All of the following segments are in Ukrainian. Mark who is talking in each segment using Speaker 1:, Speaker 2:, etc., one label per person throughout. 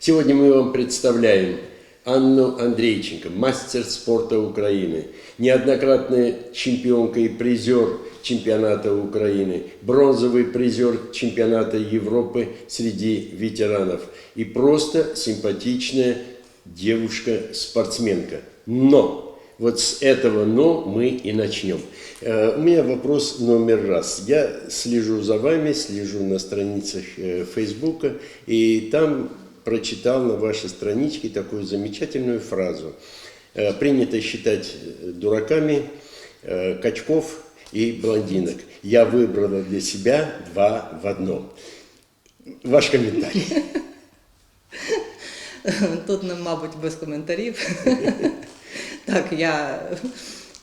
Speaker 1: Сегодня мы вам представляем Анну Андрейченко, мастер спорта Украины, неоднократная чемпионка и призер чемпионата Украины, бронзовый призер чемпионата Европы среди ветеранов и просто симпатичная девушка-спортсменка. Но вот с этого «но» мы и начнем. Э, У меня вопрос номер раз. Я слежу за вами, слежу на страницах э, Фейсбука, и там прочитал на вашей страничке такую замечательную фразу. Э, Принято считать э, дураками э, качков и блондинок. Я выбрала для себя два в одном. Ваш комментарий.
Speaker 2: Тут, ну, мабуть, без коментарів. Так, я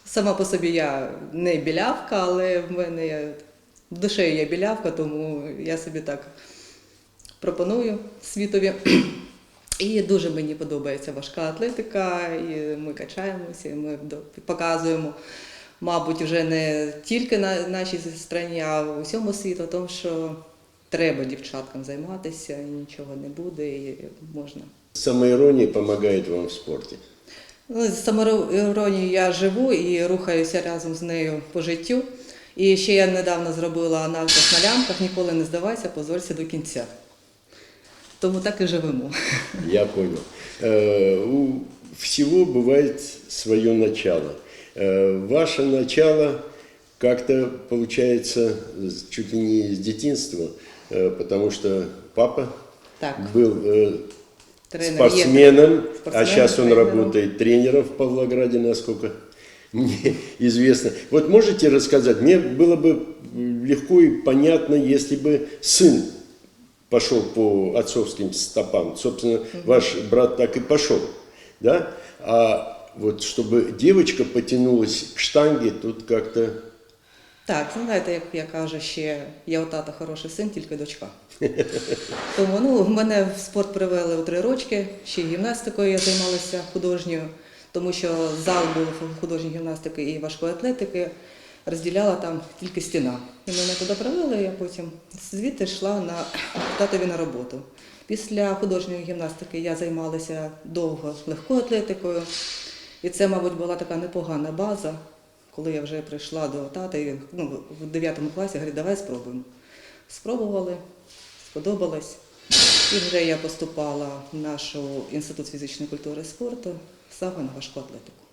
Speaker 2: сама по собі я не білявка, але в мене є- душею є білявка, тому я собі так пропоную світові. І дуже мені подобається важка атлетика, і ми качаємося, і ми показуємо, мабуть, вже не тільки на нашій країні, а в усьому світу, тому що треба дівчаткам займатися, і нічого не буде, і можна.
Speaker 1: Самоирония помогает вам в спорте.
Speaker 2: Ну, з самоіронією я живу і рухаюся разом з нею по життю. І ще я недавно зробила аналіз на лямках, ніколи не здавайся, позорся до кінця. Тому так і живемо.
Speaker 1: Я понял. Э, У всего бывает свое начало. Э, Ваше начало как-то получается чуть ли не с детинства, э, потому что папа
Speaker 2: Так.
Speaker 1: был
Speaker 2: Тренер є.
Speaker 1: спортсменом, а
Speaker 2: Спортсменом,
Speaker 1: сейчас он
Speaker 2: тренером.
Speaker 1: работает тренером в Павлограде, насколько мне известно. Вот можете рассказать, мне было бы легко и понятно, если бы сын пошел по отцовским стопам. Собственно, ваш брат так и пошел, да? А вот чтобы девочка потянулась к штанге, тут как-то...
Speaker 2: Так, ну, знаєте, як я кажу, ще я у тата хороший син, тільки дочка. Тому ну, мене в спорт привели у три рочки, ще гімнастикою я займалася художньою, тому що зал був художньої гімнастики і важкої атлетики, розділяла там тільки стіна. І мене туди привели, я потім звідти йшла на татові на роботу. Після художньої гімнастики я займалася довго легкою атлетикою, і це, мабуть, була така непогана база. Коли я вже прийшла до тата, ну, в 9 класі говорить, давай спробуємо. Спробували, сподобалось. І вже я поступала в наш інститут фізичної культури і спорту саме на важку атлетику.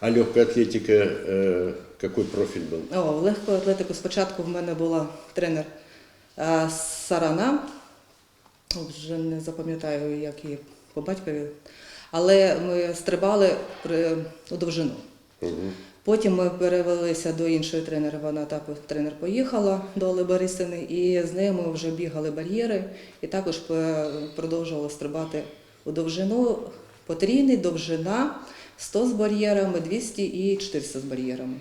Speaker 1: А легкая атлетика, э, какой профиль был?
Speaker 2: О, в легку атлетику спочатку в мене була тренер е, Сарана, вже не запам'ятаю, як її по батькові, але ми стрибали при, у довжину. Потім ми перевелися до іншої тренера, вона так тренер поїхала до Оли Борисини, і з нею ми вже бігали бар'єри і також пе- продовжували стрибати у довжину. Потрійний, довжина 100 з бар'єрами, 200 і 400 з бар'єрами.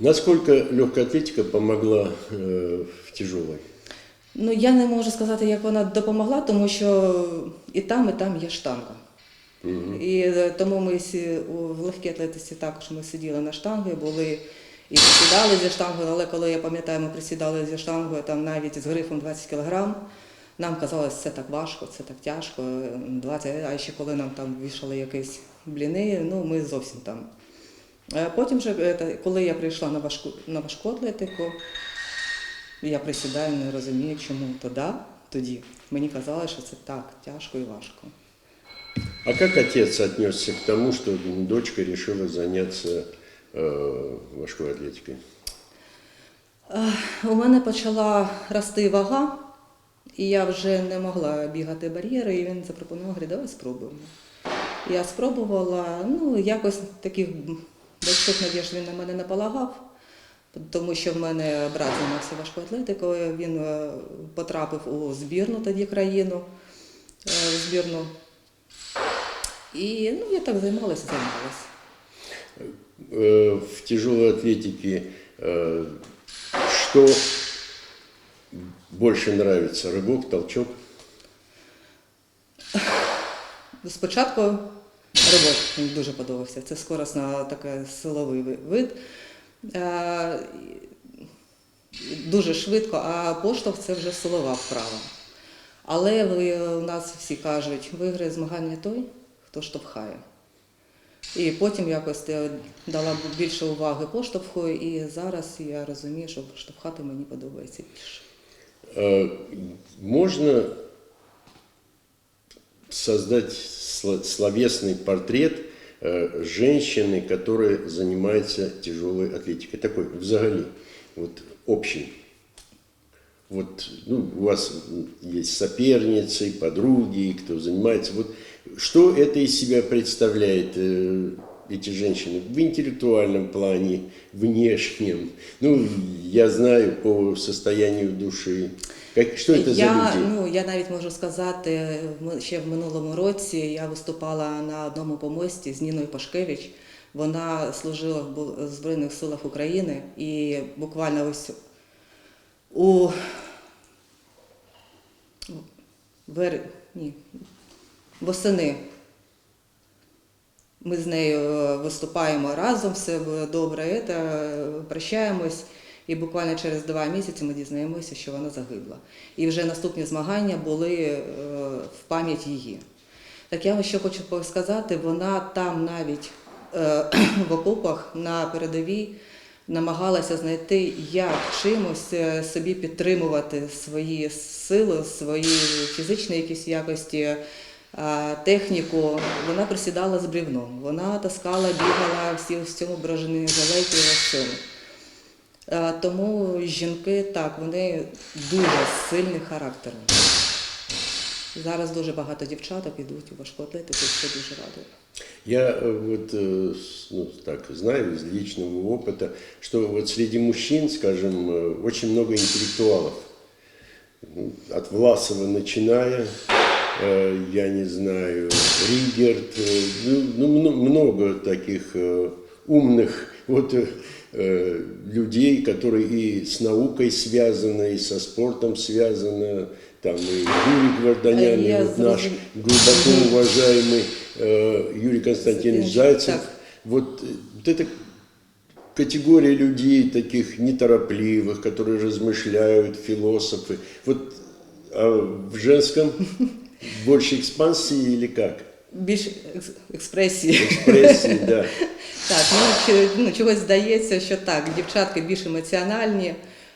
Speaker 1: Насколько легкая атлетика помогла э, в тяжелой?
Speaker 2: Ну, я не можу сказати, як вона допомогла, тому що і там, і там є штанга. І е, тому ми в легкій атлетиці також ми сиділи на штанги, були і присідали зі штангою, але коли я пам'ятаю, ми присідали зі штангою там навіть з грифом 20 кг, нам казалось, це так важко, це так тяжко, е, 20, а ще коли нам там вішали якісь бліни, ну ми зовсім там. Е, Потім, же, е, коли я прийшла на важку, на важку атлетику, я присідаю, не розумію, чому тоді, тоді. Мені казали, що це так тяжко і важко.
Speaker 1: А как отец отнесся к тому, что дочка решила заняться э, важкой атлетикой?
Speaker 2: Е, У мене почала рости вага, і я вже не могла бігати бар'єри, і він запропонував, говорить, давай спробуємо. Я спробувала, ну, якось таких батьків надіж він на мене не полагав, тому що в мене брат займався важкою атлетикою, він е, потрапив у збірну тоді країну, е, в збірну. І ну, я так займалася, займалася.
Speaker 1: Э, в тяжелой атлетике э, что больше нравится? Рывок, толчок?
Speaker 2: Спочатку ривок мені дуже подобався. Це скоросна така силовий вид. Е, Дуже швидко, а поштовх це вже силова вправа. Але у нас всі кажуть, виграє змагання той, хто штовхає. І потім якось дала більше уваги поштовху, і зараз я розумію, що штовхати мені подобається більше.
Speaker 1: Э, Можно создать сло- словесный портрет э, женщины, которая занимается тяжелой атлетикой. Такой, взагалі, вот общий. Вот ну, у вас есть соперницы, подруги, кто занимается. Вот что это из себя представляет э, эти женщины в интеллектуальном плане, внешнем? Ну, я знаю по состоянию души. Как, что это
Speaker 2: я,
Speaker 1: за люди?
Speaker 2: Ну, я навіть можу сказати, ще в минулому році я виступала на одному помості з Ніною Пашкевич. Вона служила в Збройних силах України і буквально ось у вер... Ні, восени ми з нею е, виступаємо разом, все добре, це, е, прощаємось. І буквально через два місяці ми дізнаємося, що вона загибла. І вже наступні змагання були е, в пам'ять її. Так я вам що хочу сказати, вона там навіть е, в окопах на передовій намагалася знайти, як чимось е, собі підтримувати свої сили, свої фізичні якісь якості, техніку. Вона присідала з брівном, вона таскала, бігала всі в цьому бражені жилеті і в цьому. Е, Тому жінки так, вони дуже сильний характер. Зараз дуже багато дівчаток ідуть у важку атлетику, і це дуже радує.
Speaker 1: Я э, вот э, с- ну, так знаю из личного опыта, что вот среди мужчин, скажем, э, очень много интеллектуалов. Ну, От Власова начиная, э, я не знаю, Ригерт, э, ну, ну, мно- много таких э, умных вот, э, э, людей, которые и с наукой связаны, и со спортом связаны. Там и Юрий Гварданян, и
Speaker 2: Я
Speaker 1: вот наш
Speaker 2: зрозум-
Speaker 1: глубоко уважаемый э, Юрий Константинович Зайцев.
Speaker 2: Так.
Speaker 1: Вот, э, вот эта категория людей таких неторопливых, которые размышляют, философы. Вот а в женском больше экспансии или как?
Speaker 2: Більш екс- експресії.
Speaker 1: Экспрессии, да.
Speaker 2: Так, ну, ну чогось здається, що так, дівчатки більш емоціональні,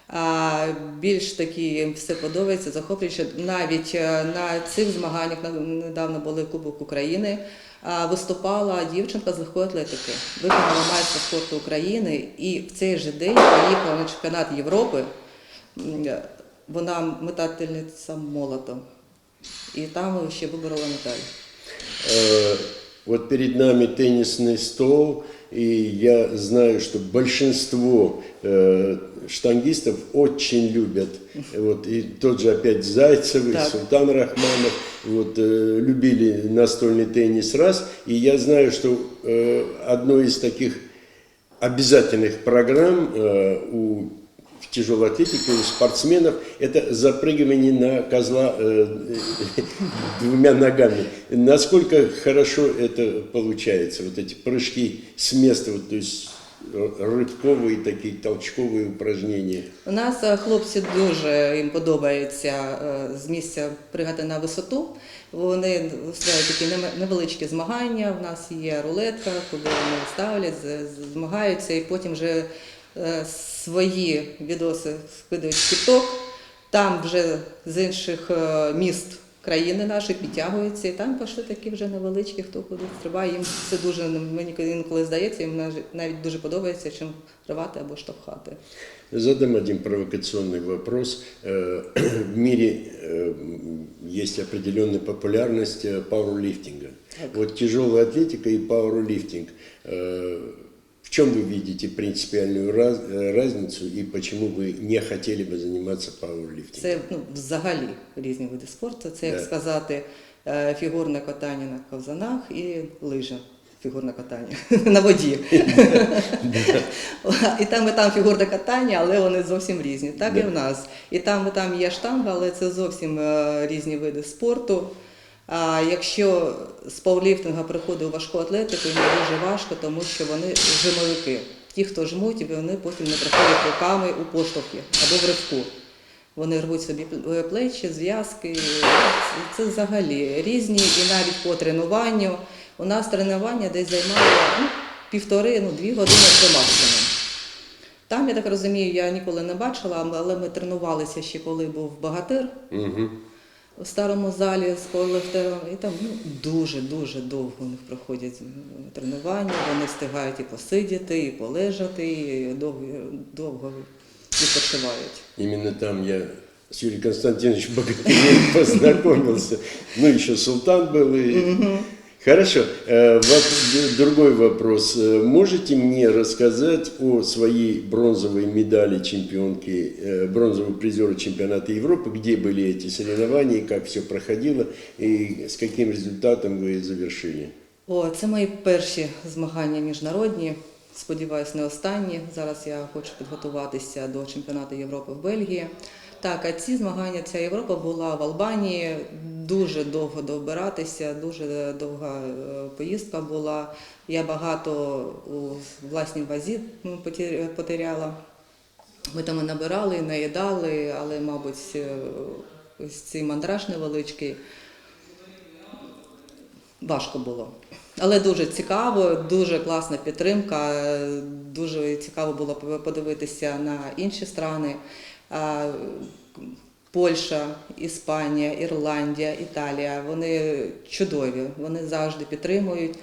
Speaker 2: а більш такі їм все подобається, захоплююче. Навіть е, на цих змаганнях недавно були Кубок України. Виступала дівчинка з легкої атлетики, виконала майстра спорту України і в цей же день поїхала на чемпіонат Європи. Е, Вона метательниця молотом. І там ще виборола медаль.
Speaker 1: Э, Вот перед нами теннисный стол, и я знаю, что большинство э, штангистов очень любят. Вот, и тот же опять Зайцев, и
Speaker 2: Так.
Speaker 1: Султан Рахманов вот, э, любили настольный теннис раз. И я знаю, что э, одной из таких обязательных программ э, у в тяжелой атлетике у спортсменов это запрыгивание на козла э, двумя ногами. Насколько хорошо это получается, вот эти прыжки с места, вот, то есть э, рыбковые такие толчковые упражнения.
Speaker 2: У нас е, хлопці дуже їм подобається е, з місця пригати на висоту. Вони устрають такі неме- невеличкі змагання. У нас є рулетка, куди вони ставлять, з- з- змагаються і потім вже е, свої відоси скидають в TikTok. Там вже з інших е, міст країни наші підтягуються, і там пішли такі вже невеличкі, хто куди стрибає. Їм це дуже мені інколи здається, їм наж- навіть дуже подобається, чим рвати або штовхати.
Speaker 1: Задам один провокационный вопрос. Э, В мире э, есть определенная популярность э, пауэрлифтинга. Вот тяжелая атлетика и пауэрлифтинг. Э, В чем вы видите принципиальную раз- э, разницу и почему вы не хотели бы заниматься пауэрлифтингом?
Speaker 2: Це ну, взагалі різні види спорту. Це, як
Speaker 1: Да.
Speaker 2: сказати, е, фігурне катання на ковзанах і лижа. Фігурне катання на воді. і там, і там фігурне катання, але вони зовсім різні. Так і
Speaker 1: Да.
Speaker 2: в нас. І там, і там є штанга, але це зовсім е, різні види спорту. А якщо з пауерліфтинга приходить важку атлетику, їм дуже важко, тому що вони жимовики. Ті, хто жмуть, вони потім не проходять руками у поштовхи або в ривку. Вони рвуть собі п- плечі, зв'язки. Це, взагалі різні, і навіть по тренуванню. У нас тренування десь займало ну, півтори, ну години це максимум. Там, я так розумію, я ніколи не бачила, але ми тренувалися ще коли був багатир
Speaker 1: Мгм.
Speaker 2: У старому залі з колективом. І там ну, дуже-дуже довго у них проходять тренування, вони встигають і посидіти, і полежати, і довго, довго відпочивають.
Speaker 1: Іменно там я с Юрием Константиновичем Богатырем познакомился. Ну, еще Султан был. И... Хорошо. Э, воп- Другой вопрос. Э, Можете мне рассказать о своей бронзовой медали чемпионки, э, бронзового призера чемпионата Европы, где были эти соревнования, как все проходило и с каким результатом вы завершили?
Speaker 2: О, це мої перші змагання міжнародні. Сподіваюсь, не останні. Зараз я хочу підготуватися до чемпіонату Європи в Бельгії. Так, а ці змагання, ця Європа була в Албанії. Дуже довго добиратися, дуже довга е, поїздка була. Я багато у власній вазі потеряла. Ми там і набирали, наїдали, але, мабуть, е, ось цей мандраж невеличкий важко було. Але дуже цікаво, дуже класна підтримка. Дуже цікаво було подивитися на інші страни. Польща, Іспанія, Ірландія, Італія. Вони чудові, вони завжди підтримують.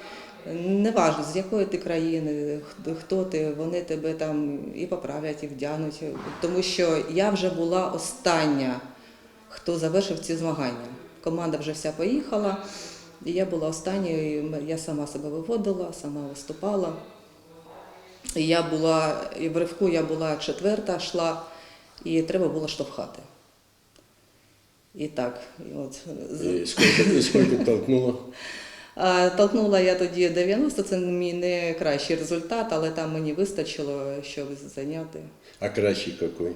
Speaker 2: Неважно, з якої ти країни, хто- ти, вони тебе там і поправлять, і вдягнуть. Тому що я вже була остання, хто завершив ці змагання. Команда вже вся поїхала, і я була останньою, я сама себе виводила, сама виступала. Я була, і в ривку я була четверта, йшла, і треба було штовхати. І так, і от з-
Speaker 1: И сколько, и сколько толкнуло?
Speaker 2: а, Толкнула я тоді 90, це мій не кращий результат, але там мені вистачило, щоб зайняти.
Speaker 1: А кращий какой?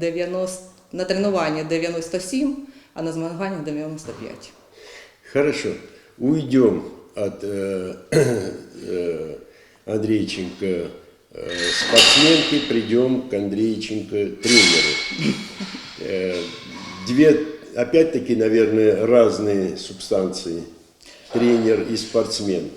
Speaker 2: 90, на тренуванні 97, а на змаганнях 95.
Speaker 1: Хорошо. Уйдем от э, э, Андрейченко э, спортсменки, придем к Андрейченко тренеру. Э, две, опять-таки, наверное, разные субстанции. Тренер и спортсмен.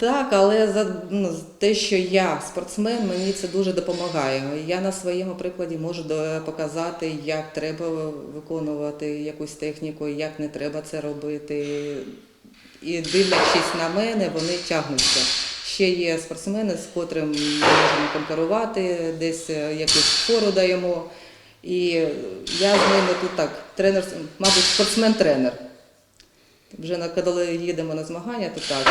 Speaker 2: Так, але за ну, те, що я спортсмен, мені це дуже допомагає. Я на своєму прикладі можу показати, як треба виконувати якусь техніку, як не треба це робити. І дивлячись на мене, вони тягнуться. Ще є спортсмени, з котрим ми можемо конкурувати, десь е, якусь фору даємо. І я з ними тут так, тренер, мабуть, спортсмен-тренер. Вже коли їдемо на змагання, то так.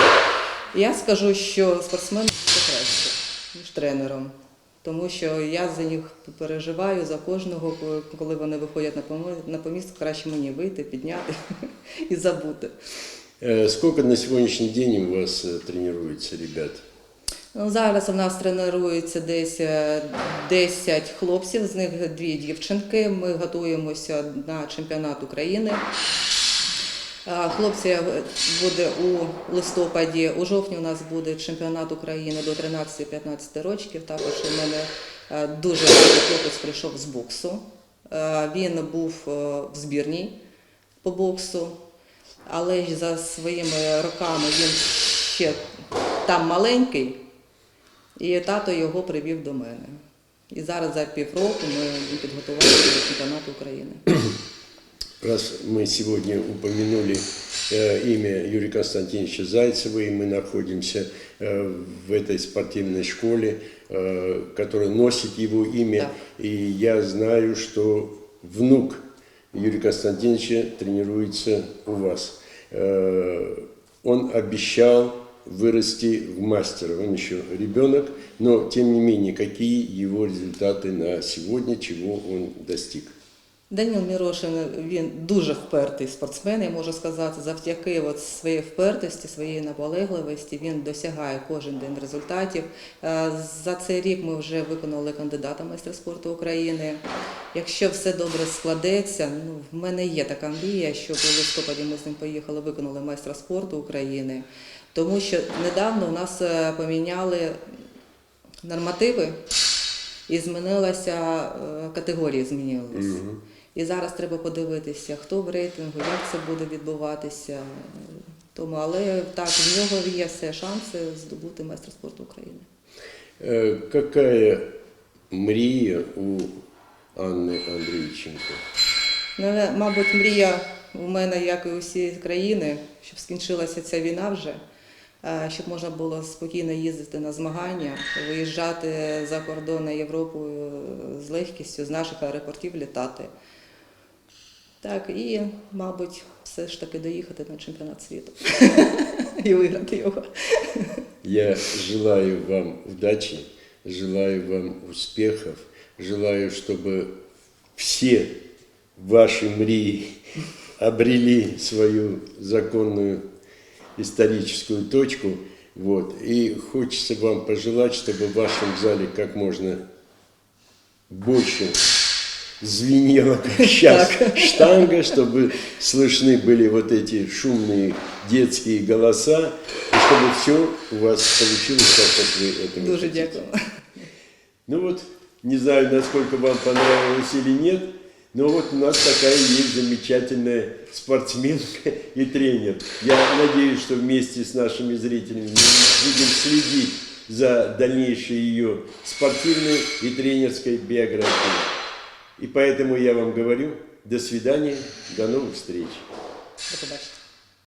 Speaker 2: Я скажу, що спортсмен це краще, ніж тренером. Тому що я за них переживаю за кожного, коли вони виходять на поміст, краще мені вийти, підняти і забути.
Speaker 1: Э, сколько на сегодняшний день у вас э, тренируется ребят?
Speaker 2: Ну, зараз у нас тренується десь е, 10 хлопців, з них дві дівчинки. Ми готуємося на чемпіонат України. Е, Хлопці е, буде у листопаді, у жовтні у нас буде чемпіонат України до 13-15 років. Також у мене е, дуже хлопець прийшов з боксу. Е, Він був е, в збірній по боксу, але ж за своїми роками він ще там маленький, і тато його привів до мене. І зараз за півроку ми підготувалися до чемпіонату України.
Speaker 1: Раз мы сегодня упомянули э, имя Юрия Константиновича Зайцева, и мы находимся э, в этой спортивной школе, э, которая носит его имя,
Speaker 2: Да.
Speaker 1: и я знаю, что внук Юрия Константиновича тренируется у вас. Э, он обещал вырасти в мастера. Он еще ребенок, но тем не менее, какие его результаты на сегодня, чего он достиг?
Speaker 2: Даніл Мірошин він дуже впертий спортсмен, я можу сказати, завдяки от своїй впертості, своєї наполегливості він досягає кожен день результатів. Е, За цей рік ми вже виконали кандидата майстра спорту України. Якщо все добре складеться, ну в мене є така мрія, щоб у листопаді ми з ним поїхали, виконали майстра спорту України. Тому що недавно у нас е, поміняли нормативи і змінилася е, категорія змінилась. І зараз треба подивитися, хто в рейтингу, як це буде відбуватися. Тому, але так, в нього є все шанси здобути майстра спорту України.
Speaker 1: Э, Какая мрия у Анны Андреевиченко?
Speaker 2: Ну, Мабуть, мрія у мене, як і у всієї країни, щоб скінчилася ця війна вже, е, щоб можна було спокійно їздити на змагання, виїжджати за кордони Європу е, з легкістю, з наших аеропортів літати. Так, і, мабуть, все ж таки доїхати на чемпіонат світу і виграти його.
Speaker 1: Я желаю вам удачи, желаю вам успехов, желаю, чтобы все ваши мрии обрели свою законную историческую точку. Вот. И хочется вам пожелать, чтобы в вашем зале как можно больше звенела, как сейчас, штанга, чтобы слышны были вот эти шумные детские голоса, и чтобы все у вас получилось так, как вы этого
Speaker 2: Дуже
Speaker 1: хотите.
Speaker 2: дякую.
Speaker 1: Ну вот, не знаю, насколько вам понравилось или нет, но вот у нас такая есть замечательная спортсменка и тренер. Я надеюсь, что вместе с нашими зрителями мы будем следить за дальнейшей ее спортивной и тренерской биографией. И поэтому я вам говорю, до свидания, до новых встреч.
Speaker 2: До побачення.